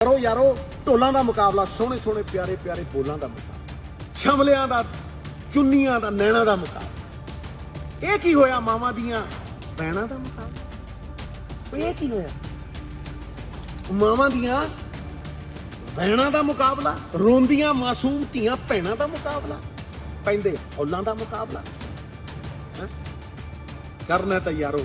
ਕਰੋ ਯਾਰੋ, ਢੋਲਾਂ ਦਾ ਮੁਕਾਬਲਾ, ਸੋਹਣੇ ਸੋਹਣੇ ਪਿਆਰੇ ਪਿਆਰੇ ਬੋਲਾਂ ਦਾ ਮੁਕਾਬਲਾ, ਸ਼ਮਲਿਆਂ ਦਾ, ਚੁੰਨੀਆਂ ਦਾ, ਨੈਣਾ ਦਾ ਮੁਕਾਬਲਾ। ਇਹ ਕੀ ਹੋਇਆ ਮਾਵਾਂ ਦੀਆਂ? ਭੈਣਾਂ ਦਾ ਮੁਕਾਬਲਾ। ਇਹ ਕੀ ਹੋਇਆ? ਮਾਵਾਂ ਦੀਆਂ ਭੈਣਾਂ ਦਾ ਮੁਕਾਬਲਾ, ਰੋਂਦੀਆਂ ਮਾਸੂਮ ਧੀਆਂ ਭੈਣਾਂ ਦਾ ਮੁਕਾਬਲਾ, ਪੈਂਦੇ ਔਲਾਂ ਦਾ ਮੁਕਾਬਲਾ। ਹੈਂ? ਕਰਨਾ ਤਾਂ ਯਾਰੋ,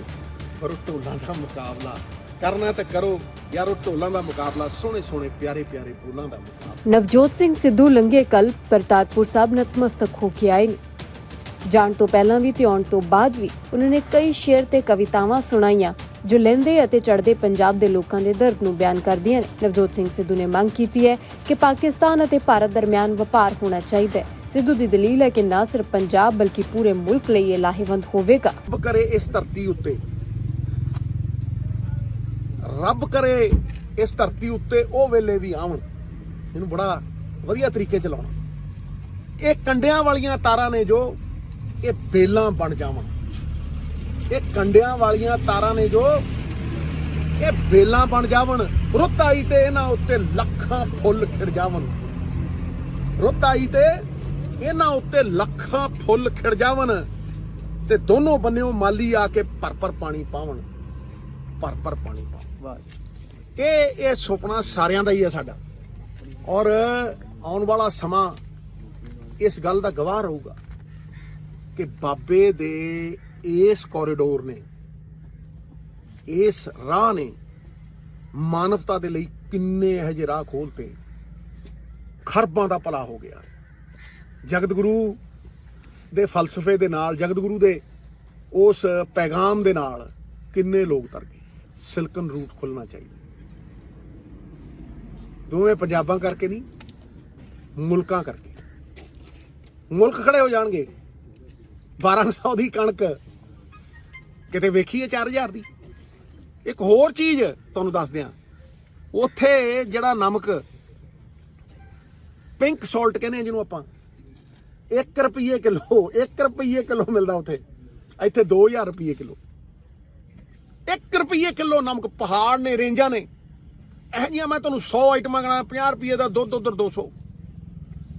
ਪਰ ਢੋਲਾਂ ਦਾ ਮੁਕਾਬਲਾ ਕਰਨਾ ਤਾਂ ਕਰੋ। ਯਾਰੋ ਢੋਲਾਂ ਦਾ ਮੁਕਾਬਲਾ ਸੋਹਣੇ ਸੋਹਣੇ ਪਿਆਰੇ ਪਿਆਰੇ ਬੋਲਾਂ ਦਾ ਮੁਕਾਬਲਾ। ਨਵਜੋਤ ਸਿੰਘ ਸਿੱਧੂ ਲੰਘੇ ਕੱਲ ਕਰਤਾਰਪੁਰ ਸਾਹਿਬ ਨਤਮਸਤਕ ਹੋ ਕੇ ਆਏ ਨੇ। ਜਾਣ ਤੋਂ ਪਹਿਲਾਂ ਵੀ ਤੇ ਆਉਣ ਤੋਂ ਬਾਅਦ ਵੀ ਉਹਨਾਂ ਨੇ ਕਈ ਸ਼ੇਰ ਤੇ ਕਵਿਤਾਵਾਂ ਸੁਣਾਈਆਂ ਜੋ ਲਹਿੰਦੇ ਅਤੇ ਚੜ੍ਹਦੇ ਪੰਜਾਬ ਦੇ ਲੋਕਾਂ ਦੇ ਦਰਦ ਨੂੰ ਬਿਆਨ ਕਰਦੀਆਂ ਨੇ। ਨਵਜੋਤ ਸਿੰਘ ਸਿੱਧੂ ਨੇ ਮੰਗ ਕੀਤੀ ਹੈ ਕਿ ਪਾਕਿਸਤਾਨ ਅਤੇ ਭਾਰਤ ਦਰਮਿਆਨ ਵਪਾਰ ਹੋਣਾ ਚਾਹੀਦਾ ਹੈ। ਸਿੱਧੂ ਦੀ ਦਲੀਲ ਹੈ ਕਿ ਨਾ ਸਿਰਫ ਪੰਜਾਬ ਬਲਕਿ ਪੂਰੇ ਮੁਲਕ ਲਈ ਇਹ ਲਾਹੇਵੰਦ ਹੋਵੇਗਾ। ਕਰੇ ਇਸ ਧਰਤੀ ਉੱਤੇ। ਰੱਬ ਕਰੇ ਇਸ ਧਰਤੀ ਉੱਤੇ ਉਹ ਵੇਲੇ ਵੀ ਆਉਣ। ਇਹਨੂੰ ਬੜਾ ਵਧੀਆ ਤਰੀਕੇ ਚਲਾਉਣਾ ਇਹ ਕੰਡਿਆਂ ਵਾਲੀਆਂ ਤਾਰਾਂ ਨੇ ਜੋ ਇਹ ਬੇਲਾਂ ਬਣ ਜਾਵਣ ਇਹ ਕੰਡਿਆਂ ਵਾਲੀਆਂ ਤਾਰਾਂ ਨੇ ਜੋ ਇਹ ਬੇਲਾਂ ਬਣ ਜਾਵਣ। ਰੁੱਤ ਆਈ ਤੇ ਇਹਨਾਂ ਉੱਤੇ ਲੱਖਾਂ ਫੁੱਲ ਖਿੜ ਜਾਵਣ। ਰੁੱਤ ਆਈ ਤੇ ਇਹਨਾਂ ਉੱਤੇ ਲੱਖਾਂ ਫੁੱਲ ਖਿੜ ਜਾਵਣ ਤੇ ਦੋਨੋਂ ਬੰਨਿਓ ਮਾਲੀ ਆ ਕੇ ਭਰ ਭਰ ਪਾਣੀ ਪਾਵਣ। ਭਰ ਭਰ ਪਾਣੀ ਪਾਵਣ ਇਹ ਇਹ ਸੁਪਨਾ ਸਾਰਿਆਂ ਦਾ ਹੀ ਹੈ ਸਾਡਾ। ਔਰ ਆਉਣ ਵਾਲਾ ਸਮਾਂ ਇਸ ਗੱਲ ਦਾ ਗਵਾਹ ਰਹੂਗਾ ਕਿ ਬਾਬੇ ਦੇ ਇਸ ਕੋਰੀਡੋਰ ਨੇ, ਇਸ ਰਾਹ ਨੇ ਮਾਨਵਤਾ ਦੇ ਲਈ ਕਿੰਨੇ ਇਹੋ ਜਿਹੇ ਰਾਹ ਖੋਲਤੇ। ਖਰਬਾਂ ਦਾ ਭਲਾ ਹੋ ਗਿਆ। ਜਗਤ ਗੁਰੂ ਦੇ ਫਲਸਫੇ ਦੇ ਨਾਲ ਜਗਤ ਗੁਰੂ ਦੇ ਉਸ ਪੈਗਾਮ ਦੇ ਨਾਲ ਕਿੰਨੇ ਲੋਕ ਤਰ ਗਏ। ਸਿਲਕਨ ਰੂਟ ਖੁੱਲਣਾ ਚਾਹੀਦਾ। ਦੋਵੇਂ ਪੰਜਾਬਾਂ ਕਰਕੇ ਨਹੀਂ, ਮੁਲਕਾਂ ਕਰਕੇ। ਮੁਲਕ ਖੜੇ ਹੋ ਜਾਣਗੇ। 1200 ਦੀ ਕਣਕ ਕਿਤੇ ਵੇਖੀ ਹੈ 4000 ਦੀ? ਇੱਕ ਹੋਰ ਚੀਜ਼ ਤੁਹਾਨੂੰ ਦੱਸ ਦਿਆਂ। ਉੱਥੇ ਜਿਹੜਾ ਨਮਕ ਪਿੰਕ ਸਾਲਟ ਕਹਿੰਦੇ ਆ ਜਿਹਨੂੰ ਆਪਾਂ। 1 ਰੁਪਏ ਕਿਲੋ 1 ਰੁਪਏ ਕਿਲੋ ਮਿਲਦਾ ਉੱਥੇ। ਇੱਥੇ 2000 ਰੁਪਏ ਕਿਲੋ। 1 ਰੁਪਏ ਕਿਲੋ ਨਮਕ ਪਹਾੜ ਨੇ, ਰੇਂਜਾਂ ਨੇ। ਇਹ ਜੀਆਂ ਮੈਂ ਤੁਹਾਨੂੰ 100 ਆਈਟਮਾਂ ਗਣਾ 50 ਰੁਪਏ ਦਾ ਦੁੱਧ, ਉਧਰ 200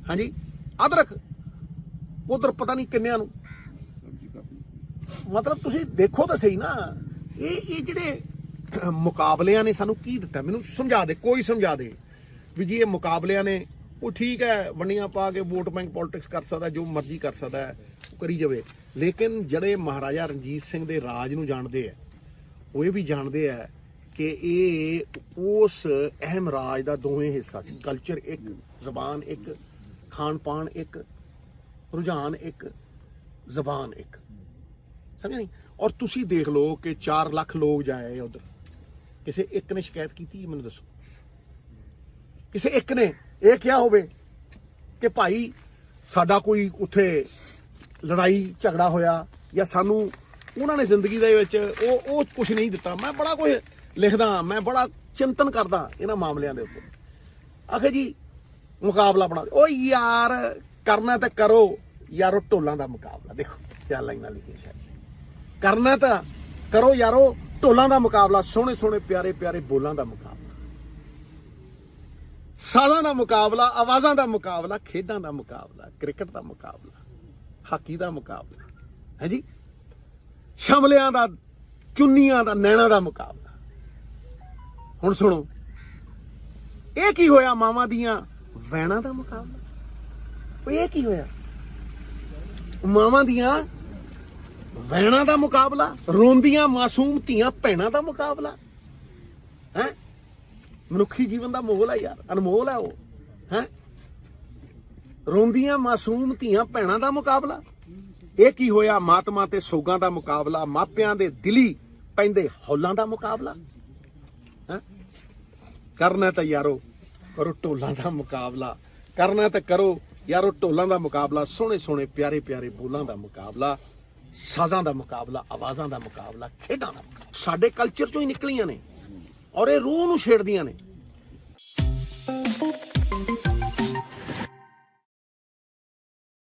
ਹਾਂਜੀ? ਅਦਰਕ ਉਧਰ ਪਤਾ ਨਹੀਂ ਕਿੰਨਿਆਂ ਨੂੰ। ਮਤਲਬ ਤੁਸੀਂ ਦੇਖੋ ਤਾਂ ਸਹੀ ਨਾ, ਇਹ ਇਹ ਜਿਹੜੇ ਮੁਕਾਬਲਿਆਂ ਨੇ ਸਾਨੂੰ ਕੀ ਦਿੱਤਾ? ਮੈਨੂੰ ਸਮਝਾ ਦੇ, ਕੋਈ ਸਮਝਾ ਦੇ। ਵੀ ਜੀ ਇਹ ਮੁਕਾਬਲਿਆਂ ਨੇ, ਉਹ ਠੀਕ ਹੈ ਵੰਡੀਆਂ ਪਾ ਕੇ ਵੋਟ ਬੈਂਕ ਪੋਲਿਟਿਕਸ ਕਰ ਸਕਦਾ, ਜੋ ਮਰਜ਼ੀ ਕਰ ਸਕਦਾ ਉਹ ਕਰੀ ਜਾਵੇ। ਲੇਕਿਨ ਜਿਹੜੇ ਮਹਾਰਾਜਾ ਰਣਜੀਤ ਸਿੰਘ ਦੇ ਰਾਜ ਨੂੰ ਜਾਣਦੇ ਆ ਉਹ ਇਹ ਵੀ ਜਾਣਦੇ ਆ ਕਿ ਇਹ ਉਸ ਅਹਿਮ ਰਾਜ ਦਾ ਦੋਵੇਂ ਹਿੱਸਾ ਸੀ। ਕਲਚਰ ਇੱਕ, ਜ਼ਬਾਨ ਇੱਕ ਖਾਣ ਪਾਣ ਇੱਕ, ਰੁਝਾਨ ਇੱਕ, ਜ਼ਬਾਨ ਇੱਕ। ਸਮਝਿਆ ਨਹੀਂ? ਔਰ ਤੁਸੀਂ ਦੇਖ ਲਓ ਕਿ 4 ਲੱਖ ਲੋਕ ਜਾਏ ਉਧਰ। ਕਿਸੇ ਇੱਕ ਨੇ ਸ਼ਿਕਾਇਤ ਕੀਤੀ, ਮੈਨੂੰ ਦੱਸੋ। ਕਿਸੇ ਇੱਕ ਨੇ ਇਹ ਕਿਹਾ ਹੋਵੇ ਕਿ ਭਾਈ ਸਾਡਾ ਕੋਈ ਉੱਥੇ ਲੜਾਈ, ਝਗੜਾ ਹੋਇਆ ਜਾਂ ਸਾਨੂੰ ਉਹਨਾਂ ਨੇ ਜ਼ਿੰਦਗੀ ਦੇ ਵਿੱਚ ਉਹ ਉਹ ਕੁਝ ਨਹੀਂ ਦਿੱਤਾ। ਮੈਂ ਬੜਾ ਕੁਝ ਲਿਖਦਾ, ਮੈਂ ਬੜਾ ਚਿੰਤਨ ਕਰਦਾ ਇਹਨਾਂ ਮਾਮਲਿਆਂ ਦੇ ਉੱਤੇ ਆਖੇ ਜੀ, ਮੁਕਾਬਲਾ ਬਣਾ ਦਿਓ। ਓ ਯਾਰ, ਕਰਨਾ ਤਾਂ ਕਰੋ। ਯਾਰੋ, ਢੋਲਾਂ ਦਾ ਮੁਕਾਬਲਾ। ਦੇਖੋ, ਕਿਆ ਲਾਈਨਾਂ ਲਿਖੀਆਂ ਸ਼ਾਇਦ। ਕਰਨਾ ਤਾਂ ਕਰੋ ਯਾਰੋ, ਢੋਲਾਂ ਦਾ ਮੁਕਾਬਲਾ, ਸੋਹਣੇ ਸੋਹਣੇ, ਪਿਆਰੇ ਪਿਆਰੇ ਬੋਲਾਂ ਦਾ ਮੁਕਾਬਲਾ। ਸਾਜ਼ਾਂ ਦਾ ਮੁਕਾਬਲਾ, ਆਵਾਜ਼ਾਂ ਦਾ ਮੁਕਾਬਲਾ, ਖੇਡਾਂ ਦਾ ਮੁਕਾਬਲਾ, ਕ੍ਰਿਕਟ ਦਾ ਮੁਕਾਬਲਾ, ਹਾਕੀ ਦਾ ਮੁਕਾਬਲਾ। ਹੈ ਜੀ? ਸ਼ਮਲਿਆਂ ਦਾ, ਚੁੰਨੀਆਂ ਦਾ, ਨੈਣਾ ਦਾ ਮੁਕਾਬਲਾ। ਹੁਣ ਸੁਣੋ, ਇਹ ਕੀ ਹੋਇਆ ਮਾਵਾਂ ਦੀਆਂ? ਵੈਣਾ ਦਾ ਮੁਕਾਬਲਾ। ਓਏ, ਇਹ ਕੀ ਹੋਇਆ? ਮਾਵਾਂ ਦੀਆਂ ਵੈਣਾ ਦਾ ਮੁਕਾਬਲਾ, ਰੋਂਦੀਆਂ ਮਾਸੂਮ ਧੀਆਂ ਭੈਣਾਂ ਦਾ ਮੁਕਾਬਲਾ। ਹੈ? ਮਨੁੱਖੀ ਜੀਵਨ ਦਾ ਮੋਲ ਹੈ ਯਾਰ, ਅਨਮੋਲ ਹੈ ਉਹ। ਹੈ? ਰੋਂਦੀਆਂ ਮਾਸੂਮ ਧੀਆਂ ਭੈਣਾਂ ਦਾ ਮੁਕਾਬਲਾ। ਇਹ ਕੀ ਹੋਇਆ? ਮਾਤਮਾ ਤੇ ਸੋਗਾਂ ਦਾ ਮੁਕਾਬਲਾ, ਮਾਪਿਆਂ ਦੇ ਦਿਲੀ ਪੈਂਦੇ ਹੌਲਾਂ ਦਾ ਮੁਕਾਬਲਾ? ਹੈ? ਕਰਨਾ ਤਾਂ ਯਾਰੋ, ਕਰੋ ਢੋਲਾਂ ਦਾ ਮੁਕਾਬਲਾ। ਕਰਨਾ ਤਾਂ ਕਰੋ ਯਾਰੋ, ਢੋਲਾਂ ਦਾ ਮੁਕਾਬਲਾ, ਸੋਹਣੇ ਸੋਹਣੇ ਪਿਆਰੇ ਪਿਆਰੇ ਬੋਲਾਂ ਦਾ ਮੁਕਾਬਲਾ, ਸਾਜ਼ਾਂ ਦਾ ਮੁਕਾਬਲਾ, ਆਵਾਜ਼ਾਂ ਦਾ ਮੁਕਾਬਲਾ, ਖੇਡਾਂ ਦਾ ਮੁਕਾਬਲਾ। ਸਾਡੇ ਕਲਚਰ ਚੋਂ ਹੀ ਨਿਕਲੀਆਂ ਨੇ ਔਰ ਇਹ ਰੂਹ ਨੂੰ ਛੇੜਦੀਆਂ ਨੇ।